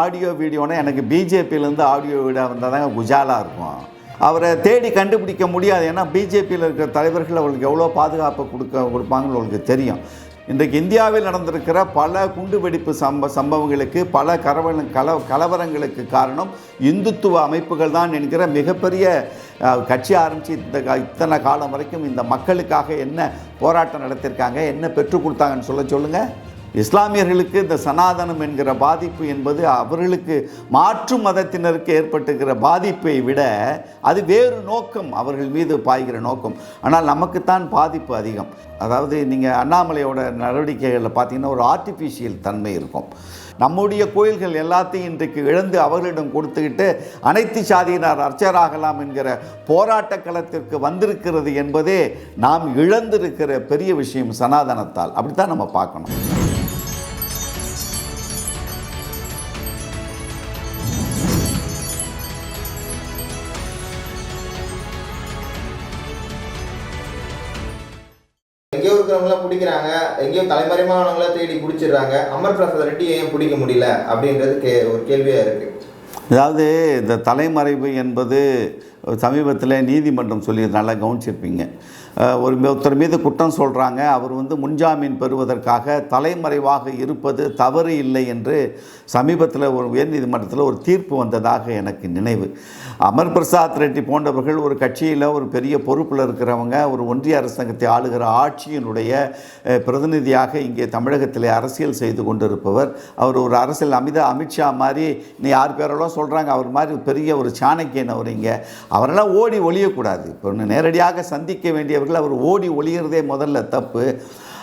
Audio வீடியோனா எனக்கு பிஜேபியிலேருந்து audio video வந்தால் தாங்க குஜாலாக இருக்கும். அவரை தேடி கண்டுபிடிக்க முடியாது. ஏன்னா பிஜேபியில் இருக்கிற தலைவர்கள் அவளுக்கு எவ்வளோ பாதுகாப்பு கொடுக்க கொடுப்பாங்கன்னு அவங்களுக்கு தெரியும். இன்றைக்கு இந்தியாவில் நடந்திருக்கிற பல குண்டுவெடிப்பு சம்ப சம்பவங்களுக்கு பல கரவ கல கலவரங்களுக்கு காரணம் இந்துத்துவ அமைப்புகள் தான் என்கிற மிகப்பெரிய கட்சி ஆரம்பித்து இந்த இத்தனை காலம் வரைக்கும் இந்த மக்களுக்காக என்ன போராட்டம் நடத்தியிருக்காங்க என்ன பெற்றுக் கொடுத்தாங்கன்னு சொல்ல சொல்லுங்கள் இஸ்லாமியர்களுக்கு இந்த சனாதனம் என்கிற பாதிப்பு என்பது அவர்களுக்கு மாற்று மதத்தினருக்கு ஏற்பட்டுகிற பாதிப்பை விட அது வேறு நோக்கம் அவர்கள் மீது பாய்கிற நோக்கம். ஆனால் நமக்குத்தான் பாதிப்பு அதிகம். அதாவது நீங்கள் அண்ணாமலையோட நடவடிக்கைகளில் பார்த்தீங்கன்னா ஒரு ஆர்டிஃபிஷியல் தன்மை இருக்கும். நம்முடைய கோயில்கள் எல்லாத்தையும் இன்றைக்கு இழந்து அவர்களிடம் கொடுத்துக்கிட்டு அனைத்து சாதியினர் அர்ச்சராகலாம் என்கிற போராட்ட களத்திற்கு வந்திருக்கிறது என்பதே நாம் இழந்திருக்கிற பெரிய விஷயம் சனாதனத்தால். அப்படித்தான் நம்ம பார்க்கணும். இருக்கிறவங்களாம் பிடிக்கிறாங்க எங்கேயோ தலைமறைமானவங்கள தேடி பிடிச்சிடுறாங்க அமர் பிரசாத் ரெட்டி ஏன் பிடிக்க முடியல அப்படின்றது கே ஒரு கேள்வியாக இருக்குது அதாவது இந்த தலைமறைவு என்பது சமீபத்தில் நீதிமன்றம் சொல்லி நல்லா கவனிச்சிருப்பீங்க ஒரு ஒருத்தர் மீது குற்றம் சொல்கிறாங்க அவர் வந்து முன்ஜாமீன் பெறுவதற்காக தலைமறைவாக இருப்பது தவறு இல்லை என்று சமீபத்தில் ஒரு உயர்நீதிமன்றத்தில் ஒரு தீர்ப்பு வந்ததாக எனக்கு நினைவு. அமர் பிரசாத் ரெட்டி போன்றவர்கள் ஒரு கட்சியில் ஒரு பெரிய பொறுப்பில் இருக்கிறவங்க ஒரு ஒன்றிய அரசாங்கத்தை ஆளுகிற ஆட்சியினுடைய பிரதிநிதியாக இங்கே தமிழகத்தில் அரசியல் செய்து கொண்டிருப்பவர். அவர் ஒரு அரசியல் அமித அமித்ஷா மாதிரி நீ யார் பேரெல்லாம் சொல்கிறாங்க அவர் மாதிரி பெரிய ஒரு சாணக்கியன் அவர் இங்கே. அவரெல்லாம் ஓடி ஒழியக்கூடாது இப்போ நேரடியாக சந்திக்க வேண்டியவர் வேண்டியவர்கள் அவர் ஓடி ஒளியறதே முதல்ல தப்பு.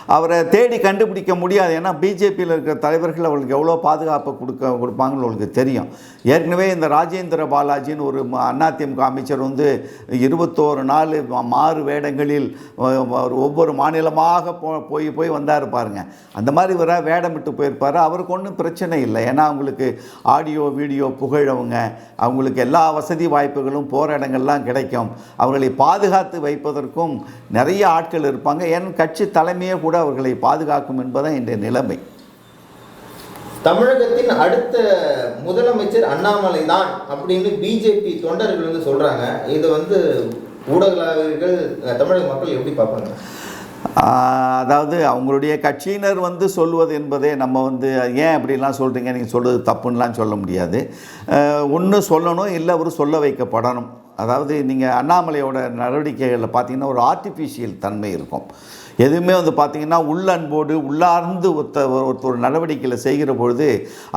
அவரை தேடி கண்டுபிடிக்க முடியாது. ஏன்னா பிஜேபியில் இருக்கிற தலைவர்கள் அவளுக்கு எவ்வளோ பாதுகாப்பு கொடுக்க கொடுப்பாங்கன்னு அவங்களுக்கு தெரியும். ஏற்கனவே இந்த ராஜேந்திர பாலாஜின்னு ஒரு ம- அதிமுக அமைச்சர் வந்து இருபத்தோரு நாள் மாறு வேடங்களில் ஒவ்வொரு மாநிலமாக போ போய் போய் வந்தார் பாருங்க. அந்த மாதிரி வர வேடமிட்டு போயிருப்பார். அவருக்கு ஒன்றும் பிரச்சனை இல்லை. ஏன்னா அவங்களுக்கு ஆடியோ வீடியோ புகழவங்க அவங்களுக்கு எல்லா வசதி வாய்ப்புகளும் போகிற இடங்கள்லாம் கிடைக்கும். அவர்களை பாதுகாத்து வைப்பதற்கும் நிறைய ஆட்கள் இருப்பாங்க. என் கட்சி தலைமையே கூட அவர்களை பாதுகாக்கும் என்பதுதான் இன்றைய நிலைமை. தமிழகத்தின் அடுத்த முதலமைச்சர் அண்ணாமலை தான் அப்படின்னு பிஜேபி தொண்டர்கள் வந்து சொல்றாங்க. இதை வந்து ஊடகவியர்கள் தமிழக மக்கள் எப்படி பார்ப்பாங்க? அதாவது அவங்களுடைய கட்சியினர் வந்து சொல்வது என்பதே நம்ம வந்து ஏன் அப்படிலாம் சொல்கிறீங்க நீங்கள் சொல்கிறது தப்புன்னெலாம் சொல்ல முடியாது. ஒன்று சொல்லணும் இல்லை அவர் சொல்ல வைக்கப்படணும். அதாவது நீங்கள் அண்ணாமலையோட நடவடிக்கைகளில் பார்த்தீங்கன்னா ஒரு ஆர்டிஃபிஷியல் தன்மை இருக்கும். எதுவுமே வந்து பார்த்திங்கன்னா உள்ளன்போடு உள்ளார்ந்து ஒருத்த ஒருத்தர் நடவடிக்கையில் செய்கிற பொழுது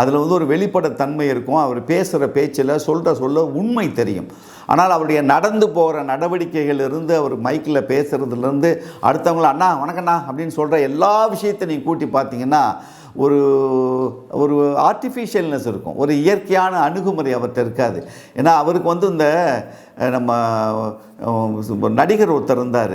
அதில் வந்து ஒரு வெளிப்படைத்தன்மை இருக்கும். அவர் பேசுகிற பேச்சில் சொல்கிற சொல்ல உண்மை தெரியும். ஆனால் அவருடைய நடந்து போகிற நடவடிக்கைகள் இருந்து அவர் மைக்கில் பேசுகிறதுலேருந்து அடுத்தவங்கள அண்ணா வணக்கண்ணா அப்படின்னு சொல்கிற எல்லா விஷயத்தையும் நீங்கள் கூட்டி பார்த்தீங்கன்னா ஒரு ஒரு ஆர்டிஃபிஷியல்னஸ் இருக்கும். ஒரு இயற்கையான அணுகுமுறை அவர்கிட்ட இருக்காது. ஏன்னா அவருக்கு வந்து இந்த நம்ம நடிகர் ஒருத்தர் இருந்தார்.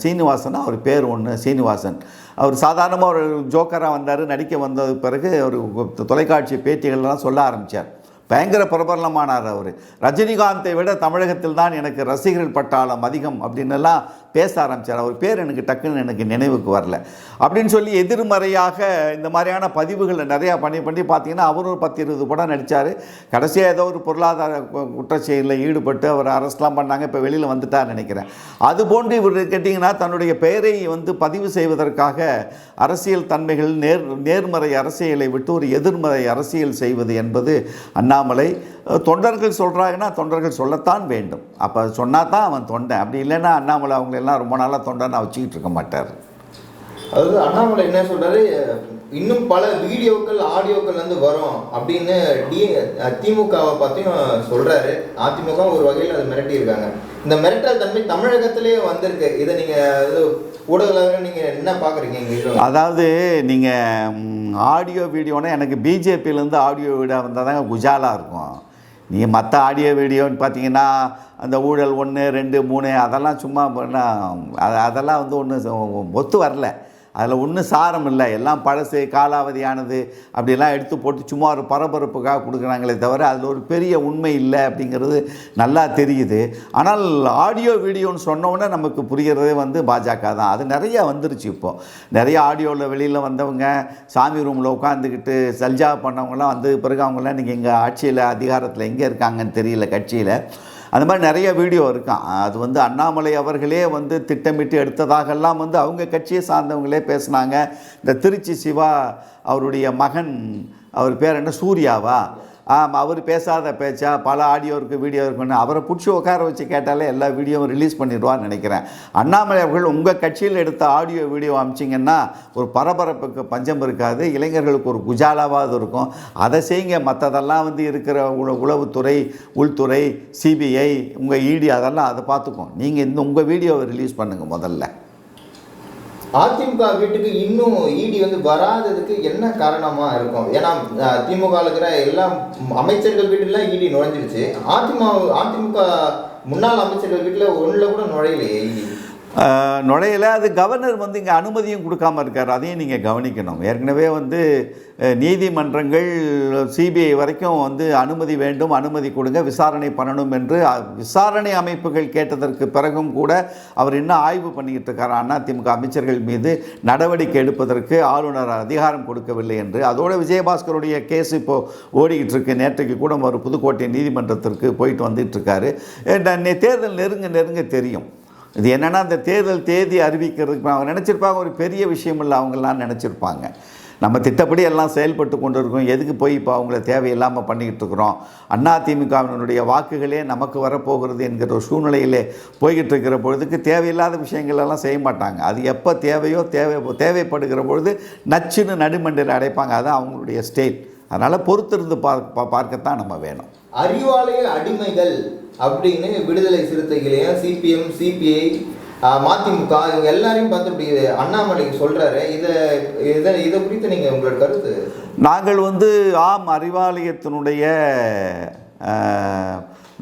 சீனிவாசன் அவர் பேர் ஒன்று சீனிவாசன். அவர் சாதாரணமாக ஒரு ஜோக்கராக வந்தார் நடிக்க வந்தது பிறகு ஒரு தொலைக்காட்சி பேட்டிகள்லாம் சொல்ல ஆரம்பித்தார் பயங்கர பிரபலமானார் அவர். ரஜினிகாந்தை விட தமிழகத்தில் தான் எனக்கு ரசிகர்கள் பட்டாளம் அதிகம் அப்படின்னுலாம் பேச ஆரம்பித்தார் அவர் பேர் எனக்கு டக்குன்னு எனக்கு நினைவுக்கு வரல. அப்படின்னு சொல்லி எதிர்மறையாக இந்த மாதிரியான பதிவுகளை நிறையா பண்ணி பண்ணி பார்த்தீங்கன்னா அவர் ஒரு பத்து இருபது படம் நடித்தார் கடைசியாக ஏதோ ஒரு பொருளாதார குற்றச்செயலில் ஈடுபட்டு அவர் அரெஸ்ட்லாம் பண்ணாங்க இப்போ வெளியில் வந்துட்டார் நினைக்கிறேன். அது போன்று இவர் கேட்டிங்கன்னா தன்னுடைய பெயரை வந்து பதிவு செய்வதற்காக அரசியல் தன்மைகள் நேர் நேர்மறை அரசியலை விட்டு ஒரு எதிர்மறை அரசியல் செய்வது என்பது அண்ணாமலை தொண்டர்கள் சொல்கிறாங்கன்னா தொண்டர்கள் சொல்லத்தான் வேண்டும். அப்போ சொன்னால் தான் அவன் தொண்டை அப்படி இல்லைன்னா அண்ணாமலை அவங்க எல்லாம் ரொம்ப நாளாக தொண்டனை வச்சுக்கிட்டு இருக்க மாட்டார். அதாவது அண்ணாமலை என்ன சொல்கிறாரு இன்னும் பல வீடியோக்கள் ஆடியோக்கள் வந்து வரும் அப்படின்னு டி திமுகவை பற்றியும் சொல்கிறாரு அதிமுக ஒரு வகையில் அதை மிரட்டி இருக்காங்க இந்த மிரட்டல் தன்மை தமிழகத்திலேயே வந்திருக்கு. இதை நீங்கள் இது ஊடகங்கள் நீங்க என்ன பார்க்குறீங்க அதாவது நீங்கள் ஆடியோ வீடியோனா எனக்கு பிஜேபியிலேருந்து ஆடியோ வீடியோ வந்தால் தாங்க குஜாலாக இருக்கும். நீங்கள் மற்ற ஆடியோ வீடியோன்னு பார்த்தீங்கன்னா அந்த ஊழல் ஒன்று ரெண்டு மூணு அதெல்லாம் சும்மா பண்ணால் அதெல்லாம் வந்து ஒன்று ஒத்து வரல. அதில் ஒன்றும் சாரம் இல்லை. எல்லாம் பழசு காலாவதியானது அப்படிலாம் எடுத்து போட்டு சும்மா ஒரு பரபரப்புக்காக கொடுக்குறாங்களே தவிர அதில் ஒரு பெரிய உண்மை இல்லை அப்படிங்கிறது நல்லா தெரியுது. ஆனால் ஆடியோ வீடியோன்னு சொன்னோன்னே நமக்கு புரிகிறதே வந்து பாஜக தான். அது நிறையா வந்துருச்சு இப்போது நிறைய ஆடியோவில் வெளியில் வந்தவங்க சாமி ரூமில் உட்காந்துக்கிட்டு சல்ஜா பண்ணவங்கலாம் வந்து பிறகு அவங்களாம் இன்றைக்கி எங்கள் ஆட்சியில் அதிகாரத்தில் எங்கே இருக்காங்கன்னு தெரியல கட்சியில். அந்த மாதிரி நிறைய வீடியோ இருக்கான் அது வந்து அண்ணாமலை அவர்களே வந்து திட்டமிட்டு எடுத்ததாகலாம் வந்து அவங்க கட்சியை சார்ந்தவங்களே பேசினாங்க. இந்த திருச்சி சிவா அவருடைய மகன் அவர் பேர் என்ன? சூர்யாவா? அவர் பேசாத பேச்சா பல ஆடியோ இருக்குது வீடியோ இருக்குன்னு அவரை பிடிச்சி உட்கார வச்சு கேட்டாலே எல்லா வீடியோவும் ரிலீஸ் பண்ணிடுவான்னு நினைக்கிறேன். அண்ணாமலை அவர்கள் உங்கள் கட்சியில் எடுத்த ஆடியோ வீடியோ அமிச்சிங்கன்னா ஒரு பரபரப்புக்கு பஞ்சம் இருக்காது இளைஞர்களுக்கு ஒரு குஜாலாவாவது இருக்கும். அதை செய்யுங்க. மற்றதெல்லாம் வந்து இருக்கிற உள உளவுத்துறை உள்துறை சிபிஐ உங்கள் இடி அதெல்லாம் அதை பார்த்துக்கும் நீங்கள் இந்த உங்கள் வீடியோவை ரிலீஸ் பண்ணுங்கள் முதல்ல. அதிமுக வீட்டுக்கு இன்னும் இடி வந்து வராததுக்கு என்ன காரணமா இருக்கும்? ஏன்னா திமுக இருக்கிற எல்லா அமைச்சர்கள் வீட்டுலாம் இடி நுழைஞ்சிருச்சு. அதிமுக அதிமுக முன்னாள் அமைச்சர்கள் வீட்டுல ஒண்ணுல கூட நுழையலையே இடி நுழையலை. அது கவர்னர் வந்து இங்கே அனுமதியும் கொடுக்காம இருக்கார். அதையும் நீங்கள் கவனிக்கணும். ஏற்கனவே வந்து நீதிமன்றங்கள் சிபிஐ வரைக்கும் வந்து அனுமதி வேண்டும் அனுமதி கொடுங்க விசாரணை பண்ணணும் என்று விசாரணை அமைப்புகள் கேட்டதற்கு பிறகும் கூட அவர் இன்னும் ஆய்வு பண்ணிக்கிட்டு இருக்கார். அதிமுக அமைச்சர்கள் மீது நடவடிக்கை எடுப்பதற்கு ஆளுநர் அதிகாரம் கொடுக்கவில்லை என்று. அதோட விஜயபாஸ்கருடைய கேஸ் இப்போது ஓடிக்கிட்டு இருக்கு. நேற்றைக்கு கூட ஒரு புதுக்கோட்டை நீதிமன்றத்திற்கு போயிட்டு வந்துட்டு இருக்காரு. தேர்தல் நெருங்க நெருங்க தெரியும். இது என்னென்னா அந்த தேர்தல் தேதி அறிவிக்கிறதுக்கு அவங்க நினச்சிருப்பாங்க ஒரு பெரிய விஷயம் இல்லை அவங்கெல்லாம் நினச்சிருப்பாங்க. நம்ம திட்டப்படி எல்லாம் செயல்பட்டு கொண்டு இருக்கோம் எதுக்கு போய் இப்போ அவங்கள தேவையில்லாமல் பண்ணிக்கிட்டு இருக்கிறோம்? திமுகவினுடைய வாக்குகளே நமக்கு வரப்போகிறது என்கிற ஒரு சூழ்நிலையிலே போய்கிட்டு இருக்கிற பொழுதுக்கு தேவையில்லாத விஷயங்களெல்லாம் செய்ய மாட்டாங்க. அது எப்போ தேவையோ தேவை தேவைப்படுகிற பொழுது நச்சுன்னு நடுமண்டில் அடைப்பாங்க. அதுதான் அவங்களுடைய ஸ்டைல் அதனால் பொறுத்திருந்து பார்க்க பார்க்கத்தான் நம்ம வேணும். அறிவாலய அடிமைகள் அப்படின்னு விடுதலை சிறுத்தைகளையும் சிபிஎம் சிபிஐ மதிமுக இவங்க எல்லாரையும் பார்த்து இப்படி அண்ணாமலைக்கு சொல்கிறாரு இதை இதை இதை குறித்து நீங்கள் உங்களோட கருத்து? நாங்கள் வந்து ஆம் அறிவாலயத்தினுடைய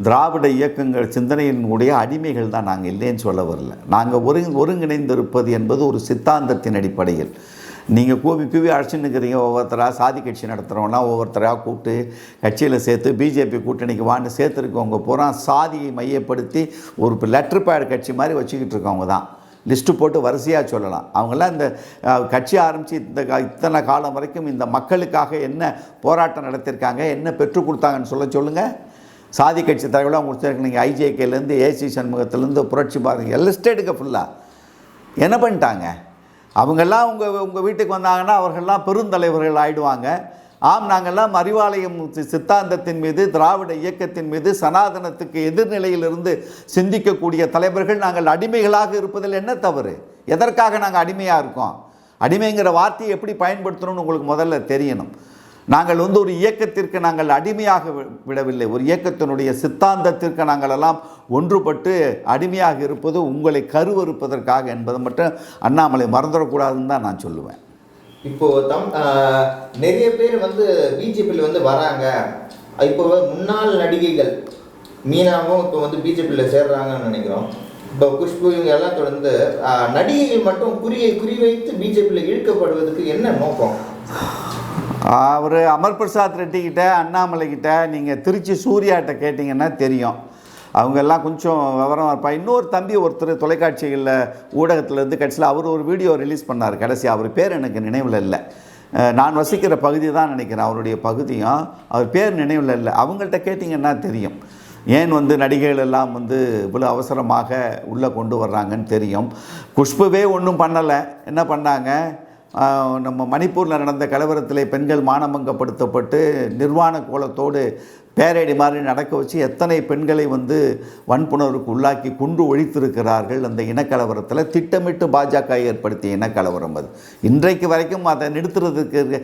திராவிட இயக்கங்கள் சிந்தனையினுடைய அடிமைகள் தான் நாங்கள் இல்லைன்னு சொல்ல வரல. நாங்கள் ஒருங் ஒருங்கிணைந்திருப்பது என்பது ஒரு சித்தாந்தத்தின் அடிப்படையில். நீங்கள் கூவி கூவி அழைச்சின்னு இருக்கிறீங்க ஒவ்வொருத்தராக சாதி கட்சி நடத்துகிறவங்களாம் ஒவ்வொருத்தராக கூப்பிட்டு கட்சியில் சேர்த்து பிஜேபி கூட்டணிக்கு வான்னு சேர்த்துருக்கவங்க பூரா சாதியை மையப்படுத்தி ஒரு லெட்டர் பேட் கட்சி மாதிரி வச்சுக்கிட்டு இருக்கவங்க தான். லிஸ்ட்டு போட்டு வரிசையாக சொல்லலாம். அவங்களாம் இந்த கட்சி ஆரம்பித்து இந்த கா- இத்தனை காலம் வரைக்கும் இந்த மக்களுக்காக என்ன போராட்டம் நடத்தியிருக்காங்க என்ன பெற்றுக் கொடுத்தாங்கன்னு சொல்ல சொல்லுங்கள் சாதி கட்சி தலைவராக முடிச்சிருக்கு நீங்கள் ஐஜேகேலேருந்து ஏசி சண்முகத்துலேருந்து புரட்சி பாருங்க. எல்லா ஸ்டேட்டுக்கு ஃபுல்லாக என்ன பண்ணிட்டாங்க? அவங்கெல்லாம் உங்கள் உங்கள் வீட்டுக்கு வந்தாங்கன்னா அவர்கள்லாம் பெருந்தலைவர்கள் ஆயிடுவாங்க. ஆம் நாங்கள்லாம் அறிவாலயம் சித்தாந்தத்தின் மீது திராவிட இயக்கத்தின் மீது சனாதனத்துக்கு எதிர்நிலையிலிருந்து சிந்திக்கக்கூடிய தலைவர்கள் நாங்கள் அடிமைகளாக இருப்பதில் என்ன தவறு? எதற்காக நாங்கள் அடிமையாக இருக்கோம்? அடிமைங்கிற வார்த்தையை எப்படி பயன்படுத்தணும்னு உங்களுக்கு முதல்ல தெரியணும். நாங்கள் வந்து ஒரு இயக்கத்திற்கு நாங்கள் அடிமையாக விடவில்லை. ஒரு இயக்கத்தினுடைய சித்தாந்தத்திற்கு நாங்கள் எல்லாம் ஒன்றுபட்டு அடிமையாக இருப்பது உங்களை கருவறுப்பதற்காக என்பதை மட்டும் அண்ணாமலை மறந்துடக்கூடாதுன்னு தான் நான் சொல்லுவேன். இப்போ தம் நிறைய பேர் வந்து பிஜேபியில் வந்து வராங்க. இப்போ முன்னாள் நடிகைகள் மீனாவும் இப்போ வந்து பிஜேபியில் சேர்றாங்கன்னு நினைக்கிறோம். இப்போ குஷ்பு இவங்க எல்லாம் தொடர்ந்து நடிகைகள் மட்டும் குறியை குறிவைத்து பிஜேபியில் இழுக்கப்படுவதற்கு என்ன நோக்கம்? அவர் அமர் பிரசாத் ரெட்டி கிட்ட அண்ணாமலை கிட்ட நீங்கள் திருச்சி சூர்யாட்ட கேட்டிங்கன்னா தெரியும். அவங்க எல்லாம் கொஞ்சம் விவரம் இருப்பா. இன்னொரு தம்பி ஒருத்தர் தொலைக்காட்சிகளில் ஊடகத்திலேருந்து கடைசியில் அவர் ஒரு வீடியோ ரிலீஸ் பண்ணார். கடைசி அவர் பேர் எனக்கு நினைவில் இல்லை. நான் வசிக்கிற பகுதி தான் நினைக்கிறேன். அவருடைய பகுதியும் அவர் பேர் நினைவில் இல்லை. அவங்கள்ட்ட கேட்டிங்கன்னா தெரியும். ஏன் வந்து நடிகைகள் எல்லாம் வந்து இவ்வளோ அவசரமாக உள்ளே கொண்டு வர்றாங்கன்னு தெரியும். குஷ்புவே ஒன்றும் பண்ணலை. என்ன பண்ணாங்க? நம்ம மணிப்பூரில் நடந்த கலவரத்தில் பெண்கள் மானமங்கப்படுத்தப்பட்டு நிர்வாண கோலத்தோடு பேரடி மாதிரி நடக்க வச்சு எத்தனை பெண்களை வந்து வன்புணர்வுக்கு உள்ளாக்கி குண்டு ஒழித்திருக்கிறார்கள் அந்த இனக்கலவரத்தில் திட்டமிட்டு பாஜக ஏற்படுத்திய இனக்கலவரம் அது. இன்றைக்கு வரைக்கும் அதை நிறுத்துறதுக்கு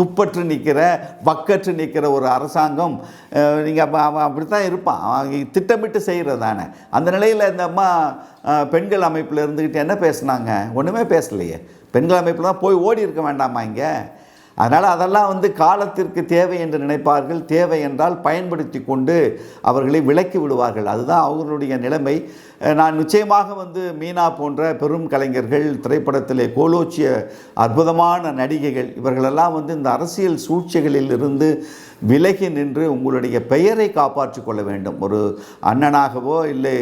துப்பற்று நிற்கிற வக்கற்று நிற்கிற ஒரு அரசாங்கம் நீங்கள் அவன் அப்படி தான் இருப்பான். திட்டமிட்டு செய்கிறது தானே அந்த நிலையில் இந்த அம்மா பெண்கள் அமைப்பில் இருந்துக்கிட்டு என்ன பேசுனாங்க? ஒன்றுமே பேசலையே. பெண்கள் அமைப்பில் தான் போய் ஓடி இருக்க வேண்டாமா இங்கே? அதனால் அதெல்லாம் வந்து காலத்திற்கு தேவை என்று நினைப்பார்கள். தேவை என்றால் பயன்படுத்தி கொண்டு அவர்களை விலக்கி விடுவார்கள். அதுதான் அவர்களுடைய நிலைமை. நான் நிச்சயமாக வந்து மீனா போன்ற பெரும் கலைஞர்கள் திரைப்படத்திலே கோலோச்சிய அற்புதமான நடிகைகள் இவர்களெல்லாம் வந்து இந்த அரசியல் சூழ்ச்சிகளில் இருந்து விலகி நின்று உங்களுடைய பெயரை காப்பாற்றி கொள்ள வேண்டும். ஒரு அண்ணனாகவோ இல்லை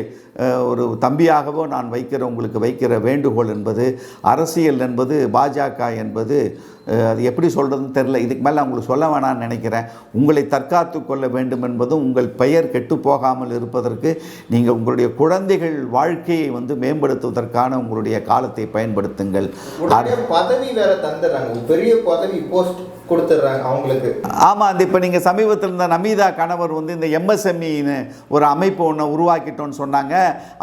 ஒரு தம்பியாகவோ நான் வைக்கிற உங்களுக்கு வைக்கிற வேண்டுகோள் என்பது அரசியல் என்பது பாஜக என்பது அது எப்படி சொல்கிறதுன்னு தெரில இதுக்கு மேலே உங்களுக்கு சொல்ல வேணாம்னு நினைக்கிறேன். உங்களை தற்காத்து கொள்ள வேண்டும் என்பதும் உங்கள் பெயர் கெட்டு போகாமல் இருப்பதற்கு நீங்கள் உங்களுடைய குழந்தைகள் வாழ்க்கையை வந்து மேம்படுத்துவதற்கான உங்களுடைய காலத்தை பயன்படுத்துங்கள். பதவி வேற தந்துடுறாங்க. பெரிய பதவி போஸ்ட் கொடுத்துட்றாங்க அவங்களுக்கு. ஆமாம் அது இப்போ நீங்கள் சமீபத்தில் இருந்த நமீதா கணவர் வந்து இந்த எம்எஸ்எம்இன்னு ஒரு அமைப்பு ஒன்று உருவாக்கிட்டோன்னு சொன்னாங்க.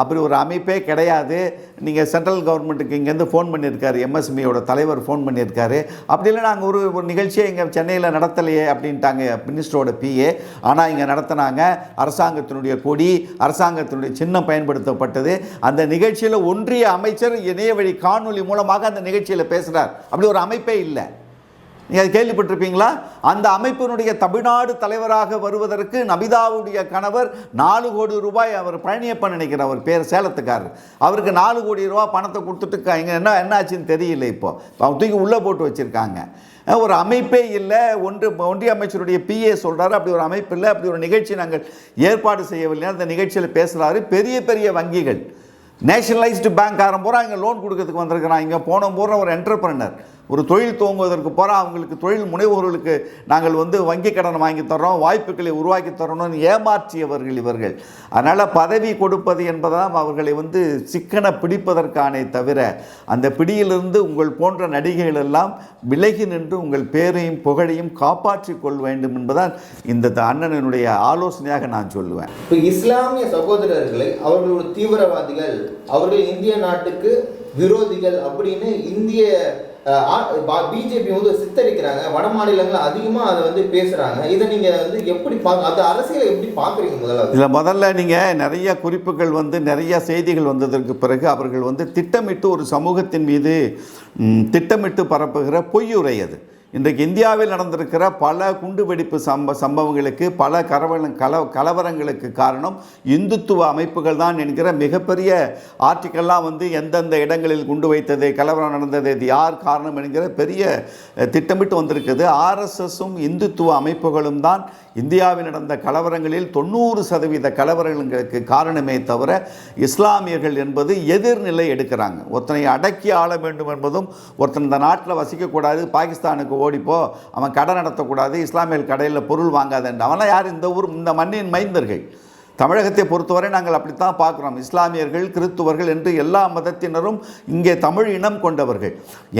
அப்படி ஒரு அமைப்பே கிடையாது. நீங்கள் சென்ட்ரல் கவர்மெண்ட்டுக்கு இங்கேருந்து ஃபோன் பண்ணியிருக்காரு. எம்எஸ்எம்இயோட தலைவர் ஃபோன் பண்ணியிருக்காரு. அப்படி இல்லை நாங்கள் ஒரு ஒரு நிகழ்ச்சியை இங்கே சென்னையில் நடத்தலையே அப்படின்ட்டாங்க மினிஸ்டரோட பிஏ ஆனால் இங்கே நடத்தினாங்க. அரசாங்கத்தினுடைய கொடி அரசாங்கத்தினுடைய சின்னம் பயன்படுத்தப்பட்டது. அந்த நிகழ்ச்சியில் ஒன்றிய அமைச்சர் இணைய வழி காணொளி மூலமாக அந்த நிகழ்ச்சியில் பேசுகிறார் அப்படி ஒரு அமைப்பே இல்லை. நீங்கள் அது கேள்விப்பட்டிருப்பீங்களா? அந்த அமைப்பினுடைய தமிழ்நாடு தலைவராக வருவதற்கு நபிதாவுடைய கணவர் நாலு கோடி ரூபாய் அவர் பழனியப்பன் நினைக்கிற அவர் பேர் சேலத்துக்காரர். அவருக்கு நாலு கோடி ரூபாய் பணத்தை கொடுத்துட்டு இங்கே என்ன என்னாச்சுன்னு தெரியல இப்போ. அவங்க தூக்கி உள்ளே போட்டு வச்சுருக்காங்க. ஒரு அமைப்பே இல்லை ஒன்று ஒன்றிய அமைச்சருடைய பிஏ சொல்கிறாரு அப்படி ஒரு அமைப்பு இல்லை அப்படி ஒரு நிகழ்ச்சி நாங்கள் ஏற்பாடு செய்யவில்லை. அந்த நிகழ்ச்சியில் பேசுகிறாரு பெரிய பெரிய வங்கிகள். நேஷனலைஸ்டு பேங்க் ஆரம்புறா இங்கே லோன் கொடுக்கறதுக்கு வந்திருக்கிறான். இங்கே போன போகிற ஒரு என்டர்பிரனர் ஒரு தொழில் துவங்குவதற்கு போகிறோம் அவங்களுக்கு தொழில் முனைவோர்களுக்கு நாங்கள் வந்து வங்கி கடன் வாங்கி தர்றோம் வாய்ப்புகளை உருவாக்கி தரணும்னு ஏமாற்றியவர்கள் இவர்கள். அதனால் பதவி கொடுப்பது என்பதாம் அவர்களை வந்து சிக்கன பிடிப்பதற்கானே தவிர அந்த பிடியிலிருந்து உங்கள் போன்ற நடிகைகள் எல்லாம் விலகி நின்று உங்கள் பேரையும் புகழையும் காப்பாற்றி கொள்ள வேண்டும் என்பதான் இந்த அண்ணனுடைய ஆலோசனையாக நான் சொல்லுவேன். இப்போ இஸ்லாமிய சகோதரர்களை அவர்களோட தீவிரவாதிகள் அவர்கள் இந்திய நாட்டுக்கு விரோதிகள் அப்படின்னு இந்திய பிஜேபி வந்து சித்தரிக்கிறாங்க. வட மாநிலங்கள் அதிகமாக அதை வந்து பேசுகிறாங்க இதை நீங்கள் வந்து எப்படி பார்க்க அது அரசியலை எப்படி பார்க்குறீங்க முதல்ல? இதில் முதல்ல நீங்கள் நிறைய குறிப்புகள் வந்து நிறைய செய்திகள் வந்ததற்கு பிறகு அவர்கள் வந்து திட்டமிட்டு ஒரு சமூகத்தின் மீது திட்டமிட்டு பரப்புகிற பொய்யுரை அது. இன்றைக்கு இந்தியாவில் நடந்திருக்கிற பல குண்டுவெடிப்பு சம்ப சம்பவங்களுக்கு பல கரவல கல கலவரங்களுக்கு காரணம் இந்துத்துவ அமைப்புகள் தான் என்கிற மிகப்பெரிய ஆர்டிக்கல்லாம் வந்து எந்தெந்த இடங்களில் குண்டு வைத்தது கலவரம் நடந்தது இது யார் காரணம் என்கிற பெரிய திட்டமிட்டு வந்திருக்குது. ஆர்எஸ்எஸும் இந்துத்துவ அமைப்புகளும் தான் இந்தியாவில் நடந்த கலவரங்களில் தொண்ணூறு சதவீத கலவரங்களுக்கு காரணமே தவிர இஸ்லாமியர்கள் என்பது எதிர்நிலை எடுக்கிறாங்க. ஒருத்தனை அடக்கி ஆள வேண்டும் என்பதும் ஒருத்தன் இந்த நாட்டில் வசிக்கக்கூடாது பாகிஸ்தானுக்கு ஓடிப்போ அவன் கடை நடத்தக்கூடாது இஸ்லாமியர்கள் கடையில் பொருள் வாங்காதேன் அவனால் யார்? இந்த ஊர் இந்த மண்ணின் மைந்தர்கள். தமிழகத்தை பொறுத்தவரை நாங்கள் அப்படித்தான் பார்க்குறோம். இஸ்லாமியர்கள் கிறிஸ்துவர்கள் என்று எல்லா மதத்தினரும் இங்கே தமிழ் இனம் கொண்டவர்கள்.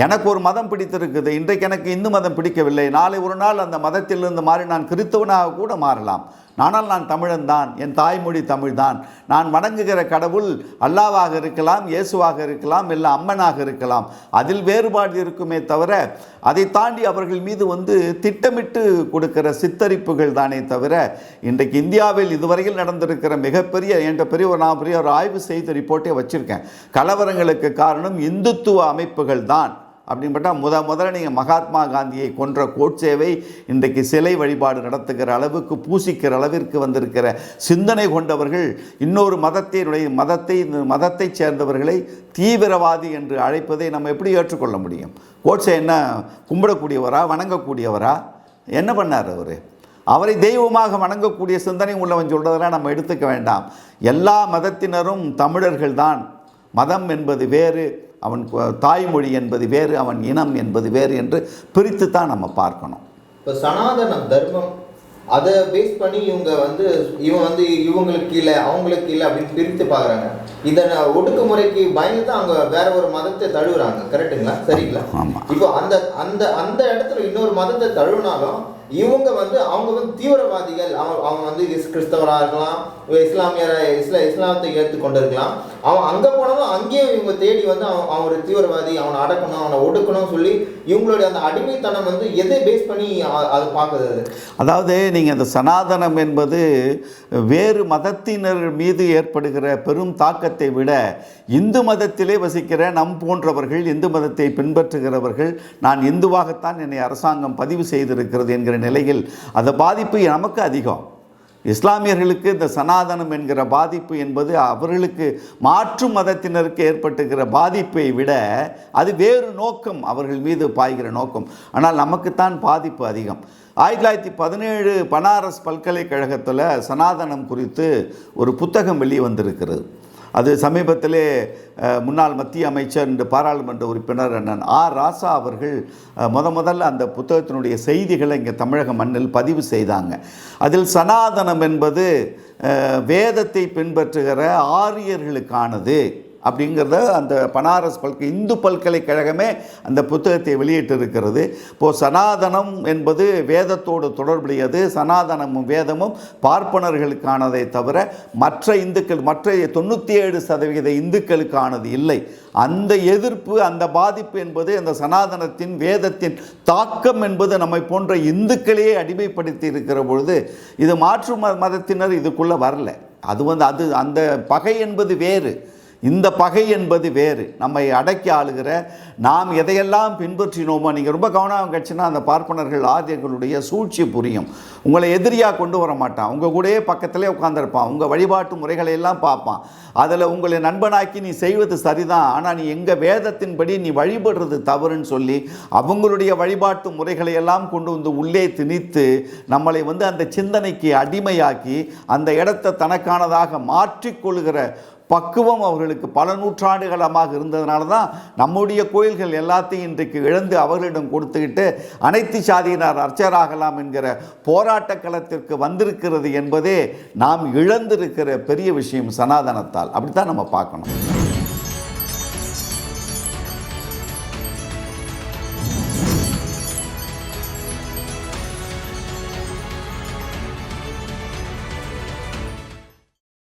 எனக்கு ஒரு மதம் பிடித்திருக்குது. இன்றைக்கு எனக்கு இந்து மதம் பிடிக்கவில்லை. நாளை ஒரு நாள் அந்த மதத்திலிருந்து மாறி நான் கிறிஸ்தவனாக கூட மாறலாம். ஆனால் நான் தமிழன் தான் என் தாய்மொழி தமிழ் தான் நான் வணங்குகிற கடவுள் அல்லாவாக இருக்கலாம் இயேசுவாக இருக்கலாம் இல்லை அம்மனாக இருக்கலாம். அதில் வேறுபாடு இருக்குமே தவிர அதை தாண்டி அவர்கள் மீது வந்து திட்டமிட்டு கொடுக்கிற சித்தரிப்புகள் தானே தவிர இன்றைக்கு இந்தியாவில் இதுவரையில் நடந்திருக்கிற மிகப்பெரிய என்ற பெரிய ஒரு நான் பெரிய ஒரு ஆய்வு செய்த ரிப்போர்ட்டே வச்சுருக்கேன். கலவரங்களுக்கு காரணம் இந்துத்துவ அமைப்புகள் தான். அப்படின்பட்டா முத முதல்ல நீங்கள் மகாத்மா காந்தியை கொன்ற கோட்சேவை இன்றைக்கு சிலை வழிபாடு நடத்துகிற அளவுக்கு பூசிக்கிற அளவிற்கு வந்திருக்கிற சிந்தனை கொண்டவர்கள் இன்னொரு மதத்தினுடைய மதத்தை இந்த மதத்தைச் சேர்ந்தவர்களை தீவிரவாதி என்று அழைப்பதை நம்ம எப்படி ஏற்றுக்கொள்ள முடியும்? கோட்சே என்ன? கும்பிடக்கூடியவரா? வணங்கக்கூடியவரா? என்ன பண்ணார் அவர்? அவரை தெய்வமாக வணங்கக்கூடிய சிந்தனை உள்ளவன் சொல்கிறதெல்லாம் நம்ம எடுத்துக்க வேண்டாம். எல்லா மதத்தினரும் தமிழர்கள் தான் மதம் என்பது வேறு அவன் தாய்மொழி என்பது வேறு அவன் இனம் என்பது வேறு என்று பிரித்து தான் நம்ம பார்க்கணும். இப்போ சனாதன தர்மம் அதை பேஸ் பண்ணி இவங்க வந்து இவன் வந்து இவங்களுக்கு கீழே அவங்களுக்கு கீழே அப்படின்னு பிரித்து பார்க்குறாங்க. இதை ஒடுக்குமுறைக்கு பயந்து தான் அவங்க வேற ஒரு மதத்தை தழுவுறாங்க. கரெக்ட்டுங்களா? சரிங்களா? இப்போ அந்த அந்த அந்த இடத்துல இன்னொரு மதத்தை தழுவினாலும் இவங்க வந்து அவங்க வந்து தீவிரவாதிகள். அவங்க அவங்க வந்து கிறிஸ்தவராக இருக்கலாம் இஸ்லாமியர இஸ்லா இஸ்லாமத்தை ஏற்றுக்கொண்டு இருக்கலாம் அவன் அங்க போனதும் அங்கேயும் இவங்க தேடி வந்து அவன் அவன் ஒரு தீவிரவாதி அவனை அடக்கணும் அவனை ஒடுக்கணும் சொல்லி இவங்களுடைய அந்த அடிமைத்தனம் வந்து எதை பேஸ் பண்ணி அது பார்க்குது அது? அதாவது நீங்கள் அந்த சனாதனம் என்பது வேறு மதத்தினர் மீது ஏற்படுகிற பெரும் தாக்கத்தை விட இந்து மதத்திலே வசிக்கிற நம் போன்றவர்கள் இந்து மதத்தை பின்பற்றுகிறவர்கள் நான் இந்துவாகத்தான் என்னை அரசாங்கம் பதிவு செய்திருக்கிறது என்கிற நிலையில் அந்த பாதிப்பு நமக்கு அதிகம். இஸ்லாமியர்களுக்கு இந்த சனாதனம் என்கிற பாதிப்பு என்பது அவர்களுக்கு மாற்று மதத்தினருக்கு ஏற்பட்டுகிற பாதிப்பை விட அது வேறு நோக்கம் அவர்கள் மீது பாய்கிற நோக்கம். ஆனால் நமக்குத்தான் பாதிப்பு அதிகம். ஆயிரத்தி தொள்ளாயிரத்தி பதினேழு பனாரஸ் பல்கலைக்கழகத்தில் சனாதனம் குறித்து ஒரு புத்தகம் வெளியே வந்திருக்கிறது அது சமீபத்திலே முன்னாள் மத்திய அமைச்சர் இந்த பாராளுமன்ற உறுப்பினர் அண்ணன் ஆர் ராசா அவர்கள் முத முதல்ல அந்த புத்தகத்தினுடைய செய்திகளை இங்கே தமிழக மண்ணில் பதிவு செய்தாங்க. அதில் சனாதனம் என்பது வேதத்தை பின்பற்றுகிற ஆரியர்களுக்கானது. அப்படிங்கிறத அந்த பனாரஸ் பல்கலை இந்து பல்கலைக்கழகமே அந்த புத்தகத்தை வெளியிட்டிருக்கிறது. இப்போது சனாதனம் என்பது வேதத்தோடு தொடர்புடையது. சனாதனமும் வேதமும் பார்ப்பனர்களுக்கானதை தவிர மற்ற இந்துக்கள் மற்ற தொண்ணூற்றி ஏழு சதவிகித இந்துக்களுக்கானது இல்லை. அந்த எதிர்ப்பு அந்த பாதிப்பு என்பது அந்த சனாதனத்தின் வேதத்தின் தாக்கம் என்பது நம்மை போன்ற இந்துக்களையே அடிமைப்படுத்தி இருக்கிற பொழுது இது மாற்று மதத்தினர் இதுக்குள்ளே வரல. அது வந்து அது அந்த பகை என்பது வேறு. இந்த பகை என்பது வேறு. நம்மை அடக்கி ஆளுகிற நாம் எதையெல்லாம் பின்பற்றினோமோ நீங்கள் ரொம்ப கவனம் கட்சினா அந்த பார்ப்பனர்கள் ஆரியர்களுடைய சூழ்ச்சி புரியும். உங்களை எதிரியாக கொண்டு வர மாட்டான். உங்கள் கூடயே பக்கத்திலே உட்காந்துருப்பான் உங்கள் வழிபாட்டு முறைகளை எல்லாம் பார்ப்பான். அதில் உங்களை நண்பனாக்கி நீ செய்வது சரிதான். ஆனால் நீ எங்கள் வேதத்தின்படி நீ வழிபடுறது தவறுன்னு சொல்லி அவங்களுடைய வழிபாட்டு முறைகளை எல்லாம் கொண்டு வந்து உள்ளே திணித்து நம்மளை வந்து அந்த சிந்தனைக்கு அடிமையாக்கி அந்த இடத்தை தனக்கானதாக மாற்றிக்கொள்கிற பக்குவம் அவர்களுக்கு பல நூற்றாண்டுகளமாக இருந்ததுனால தான் நம்முடைய கோயில்கள் எல்லாத்தையும் இன்றைக்கு இழந்து அவர்களிடம் கொடுத்துக்கிட்டு அனைத்து சாதியினர் அர்ச்சராகலாம் என்கிற போராட்ட களத்திற்கு வந்திருக்கிறது என்பதே நாம் இழந்திருக்கிற பெரிய விஷயம் சனாதனத்தால். அப்படித்தான் நம்ம பார்க்கணும்.